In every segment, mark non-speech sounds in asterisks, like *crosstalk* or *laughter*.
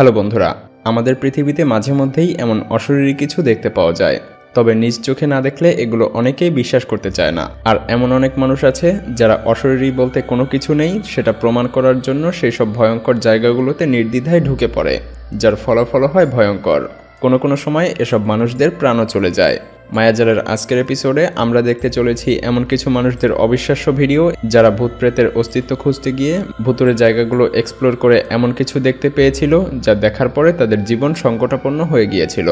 Hello বন্ধুরা, আমাদের পৃথিবীতে মাঝে মধ্যেই এমন অশরীরী কিছু দেখতে পাওয়া যায়। তবে নিজ চোখে না দেখলে এগুলো অনেকেই বিশ্বাস করতে চায় না। আর এমন অনেক মানুষ আছে যারা অশরীরী বলতে কোনো কিছু নেই, সেটা প্রমাণ করার জন্য সেই সব ভয়ঙ্কর জায়গাগুলোতে নির্দ্বিধায় ঢুকে পড়ে, যার ফলাফল হয় ভয়ঙ্কর। কোনো কোনো সময় এসব মানুষদের প্রাণও চলে যায়। মায়াজারের আজকের এপিসোডে আমরা দেখতে চলেছি এমন কিছু মানুষদের অবিশ্বাস্য ভিডিও যারা ভূত প্রেতের অস্তিত্ব খুঁজতে গিয়ে ভূতুরে জায়গাগুলো এক্সপ্লোর করে এমন কিছু দেখতে পেয়েছিল যা দেখার পরে তাদের জীবন সংকটাপন্ন হয়ে গিয়েছিল।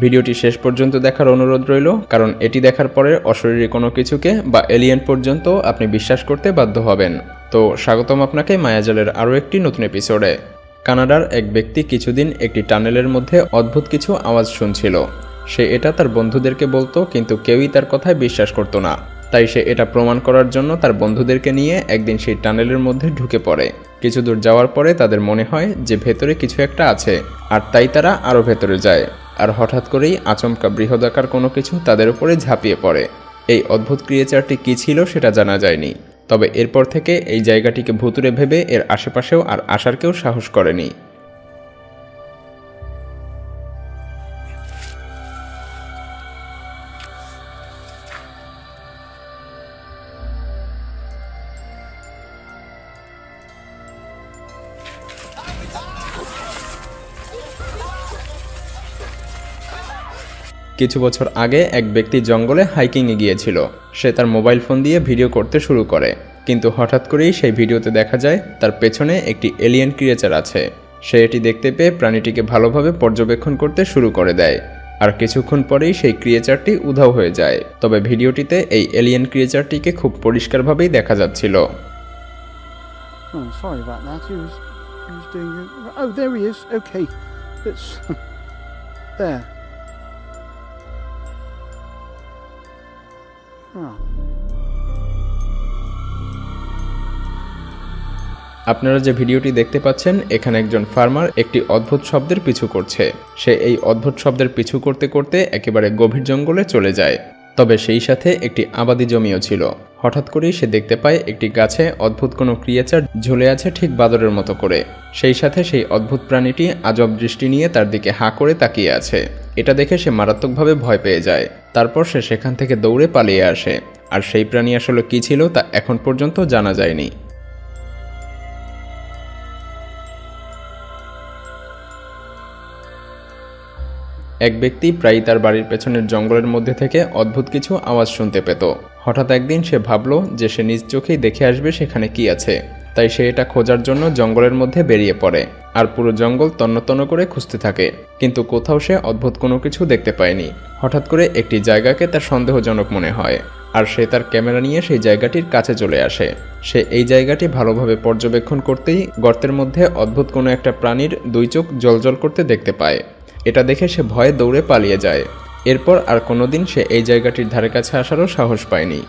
ভিডিওটি শেষ পর্যন্ত দেখার অনুরোধ রইল, কারণ এটি দেখার পরে অশরীরী কোনো কিছুকে বা এলিয়েন পর্যন্ত আপনি বিশ্বাস করতে বাধ্য হবেন। তো স্বাগতম আপনাকে মায়াজালের আরও একটি নতুন এপিসোডে। কানাডার এক ব্যক্তি কিছুদিন একটি টানেলের মধ্যে অদ্ভুত কিছু আওয়াজ শুনছিল। সে এটা তার বন্ধুদেরকে বলতো, কিন্তু কেউই তার কথায় বিশ্বাস করতো না। তাই সে এটা প্রমাণ করার জন্য তার বন্ধুদেরকে নিয়ে একদিন সেই টানেলের মধ্যে ঢুকে পড়ে। কিছু দূর যাওয়ার পরে তাদের মনে হয় যে ভেতরে কিছু একটা আছে, আর তাই তারা আরও ভেতরে যায়, আর হঠাৎ করেই আচমকা বৃহদাকার কোনো কিছু তাদের উপরে ঝাঁপিয়ে পড়ে। এই অদ্ভুত ক্রিয়েচারটি কী ছিল সেটা জানা যায়নি, তবে এরপর থেকে এই জায়গাটিকে ভুতুরে ভেবে এর আশেপাশেও আর আসার কেউ সাহস করেনি। কিছু বছর আগে এক ব্যক্তি জঙ্গলে হাইকিংয়ে গিয়েছিল। সে তার মোবাইল ফোন দিয়ে ভিডিও করতে শুরু করে। কিন্তু হঠাৎ করেই সেই ভিডিওতে দেখা যায় তার পেছনে একটি এলিয়েন ক্রিয়েচার আছে। সে এটি দেখতে পেয়ে প্রাণীটিকে ভালোভাবে পর্যবেক্ষণ করতে শুরু করে দেয়। আর কিছুক্ষণ পরেই সেই ক্রিয়েচারটি উধাও হয়ে যায়। তবে ভিডিওটিতে এই এলিয়েন ক্রিয়েচারটিকে খুব পরিষ্কারভাবেই দেখা যাচ্ছিল। It- Oh, there. *laughs* আপনারা যে ভিডিওটি দেখতে পাচ্ছেন, এখানে একজন ফার্মার একটি অদ্ভুত শব্দের পিছু করছে। সে এই অদ্ভুত শব্দের পিছু করতে করতে একেবারে গভীর জঙ্গলে চলে যায়। তবে সেই সাথে একটি আবাদি জমিও ছিল। হঠাৎ করেই সে দেখতে পায়, একটি গাছে অদ্ভুত কোনো ক্রিয়েচার ঝুলে আছে ঠিক বাদরের মতো করে। সেই সাথে সেই অদ্ভুত প্রাণীটি আজব দৃষ্টি নিয়ে তার দিকে হাঁ করে তাকিয়ে আছে। এটা দেখে সে মারাত্মকভাবে ভয় পেয়ে যায়। তারপর সে সেখান থেকে দৌড়ে পালিয়ে আসে। আর সেই প্রাণী আসলে কী ছিল তা এখন পর্যন্ত জানা যায়নি। এক ব্যক্তি প্রায়ই তার বাড়ির পেছনের জঙ্গলের মধ্যে থেকে অদ্ভুত কিছু আওয়াজ শুনতে পেত। হঠাৎ একদিন সে ভাবল যে সে নিজ চোখেই দেখে আসবে সেখানে কি আছে। তাই সে এটা খোঁজার জন্য জঙ্গলের মধ্যে বেরিয়ে পড়ে। আর পুরো জঙ্গল তন্ন করে খুঁজতে থাকে কিন্তু কোথাও সে অদ্ভুত কোনো কিছু দেখতে পায়নি হঠাৎ করে একটি জায়গাকে তার সন্দেহজনক মনে হয় আর সে তার ক্যামেরা নিয়ে সেই জায়গাটির কাছে চলে আসে সে এই জায়গাটি ভালোভাবে পর্যবেক্ষণ করতেই গর্তের মধ্যে অদ্ভুত কোনো একটা প্রাণীর দুই চোখ জলজল করতে দেখতে পায় এটা দেখে সে ভয়ে দৌড়ে পালিয়ে যায় এরপর আর কোনোদিন সে এই জায়গাটির ধারে কাছে আসারও সাহস পায়নি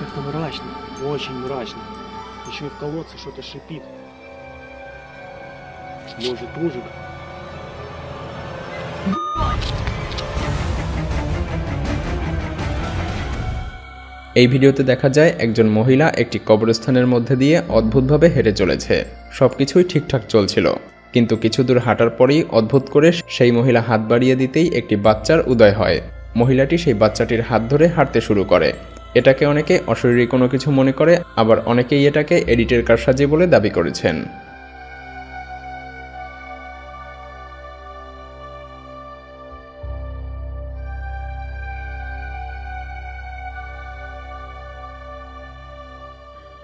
Как-то мрачно, очень мрачно. Еще и в колодце что-то шипит. Может, ужин? এই ভিডিওতে দেখা যায় একজন মহিলা একটি কবরস্থানের মধ্যে দিয়ে অদ্ভুতভাবে হেঁটে চলেছে সবকিছুই ঠিকঠাক চলছিল কিন্তু কিছু দূর হাঁটার পরেই অদ্ভুত করে সেই মহিলা হাত বাড়িয়ে দিতেই একটি বাচ্চার উদয় হয় মহিলাটি সেই বাচ্চাটির হাত ধরে হাঁটতে শুরু করে এটাকে অনেকে অশরীরী কোনো কিছু মনে করে আবার অনেকেই এটাকে এডিটের কারসাজি বলে দাবি করেছেন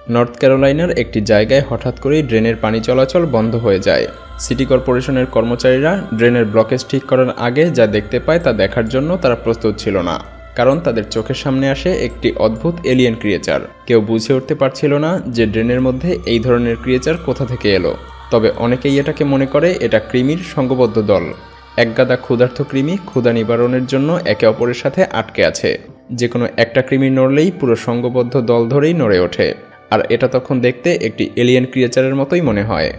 নর্থ ক্যারোলাইনার একটি জায়গায় হঠাৎ করেই ড্রেনের পানি চলাচল বন্ধ হয়ে যায়। সিটি কর্পোরেশনের কর্মচারীরা ড্রেনের ব্লকেজ ঠিক করার আগে যা দেখতে পায় তা দেখার জন্য তারা প্রস্তুত ছিল না, কারণ তাদের চোখের সামনে আসে একটি অদ্ভুত এলিয়েন ক্রিয়েচার কেউ বুঝে উঠতে পারছিল না যে ড্রেনের মধ্যে এই ধরনের ক্রিয়েচার কোথা থেকে এলো। তবে অনেকেই এটাকে মনে করে এটা কৃমির সংঘবদ্ধ দল। একগাদা ক্ষুধার্ত কৃমি ক্ষুধা নিবারণের জন্য একে অপরের সাথে আটকে আছে। যে কোনো একটা কৃমি নড়লেই পুরো সংঘবদ্ধ দল ধরেই নড়ে ওঠে। আর এটা তখন দেখতে একটি এলিয়েন ক্রিয়েচারের মতোই মনে হয়।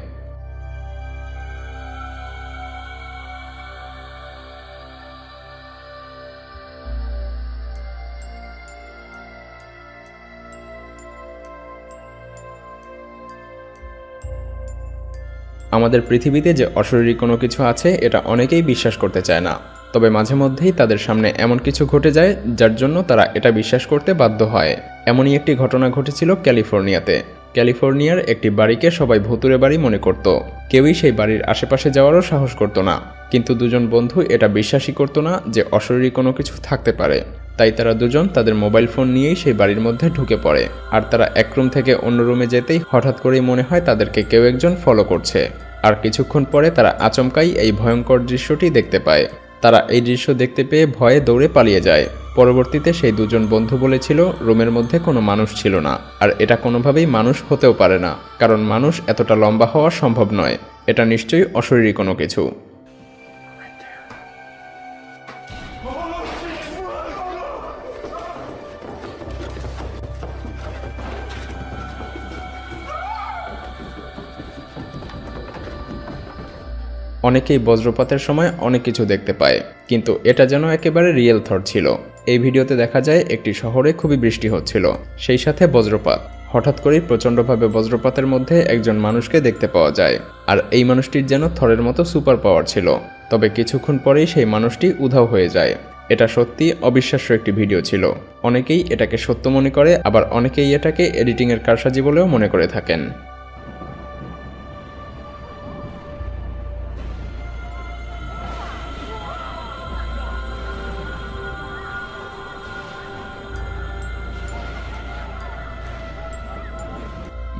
আমাদের পৃথিবীতে যে অশরীরী কোনো কিছু আছে, এটা অনেকেই বিশ্বাস করতে চায় না। তবে মাঝে মধ্যেই তাদের সামনে এমন কিছু ঘটে যায়, যার জন্য তারা এটা বিশ্বাস করতে বাধ্য হয়। এমনই একটি ঘটনা ঘটেছিল ক্যালিফোর্নিয়াতে। ক্যালিফোর্নিয়ার একটি বাড়িকে সবাই ভুতুরে বাড়ি মনে করত। কেউই সেই বাড়ির আশেপাশে যাওয়ারও সাহস করত না। কিন্তু দুজন বন্ধু এটা বিশ্বাসই করতো না যে অশরীরী কোনো কিছু থাকতে পারে। তাই তারা দুজন তাদের মোবাইল ফোন নিয়েই সেই বাড়ির মধ্যে ঢুকে পড়ে। আর তারা এক রুম থেকে অন্য রুমে যেতেই হঠাৎ করেই মনে হয় তাদেরকে কেউ একজন ফলো করছে। আর কিছুক্ষণ পরে তারা আচমকাই এই ভয়ঙ্কর দৃশ্যটি দেখতে পায়। তারা এই দৃশ্য দেখতে পেয়ে ভয়ে দৌড়ে পালিয়ে যায়। পরবর্তীতে সেই দুজন বন্ধু বলেছিল, রুমের মধ্যে কোনো মানুষ ছিল না। আর এটা কোনোভাবেই মানুষ হতেও পারে না, কারণ মানুষ এতটা লম্বা হওয়া সম্ভব নয়। এটা নিশ্চয়ই অশরীরী কোনো কিছু। অনেকেই বজ্রপাতের সময় অনেক কিছু দেখতে পায়, কিন্তু এটা যেন একেবারে রিয়েল থট ছিল। এই ভিডিওতে দেখা যায় একটি শহরে খুবই বৃষ্টি হচ্ছিল। সেই সাথে বজ্রপাত। হঠাৎ করেই প্রচণ্ডভাবে বজ্রপাতের মধ্যে একজন মানুষকে দেখতে পাওয়া যায়। আর এই মানুষটির যেন থরের মতো সুপার পাওয়ার ছিল। তবে কিছুক্ষণ পরেই সেই মানুষটি উধাও হয়ে যায়। এটা সত্যি অবিশ্বাস্য একটি ভিডিও ছিল। অনেকেই এটাকে সত্য মনে করে, আবার অনেকেই এটাকে এডিটিংয়ের কারসাজি বলেও মনে করে থাকেন।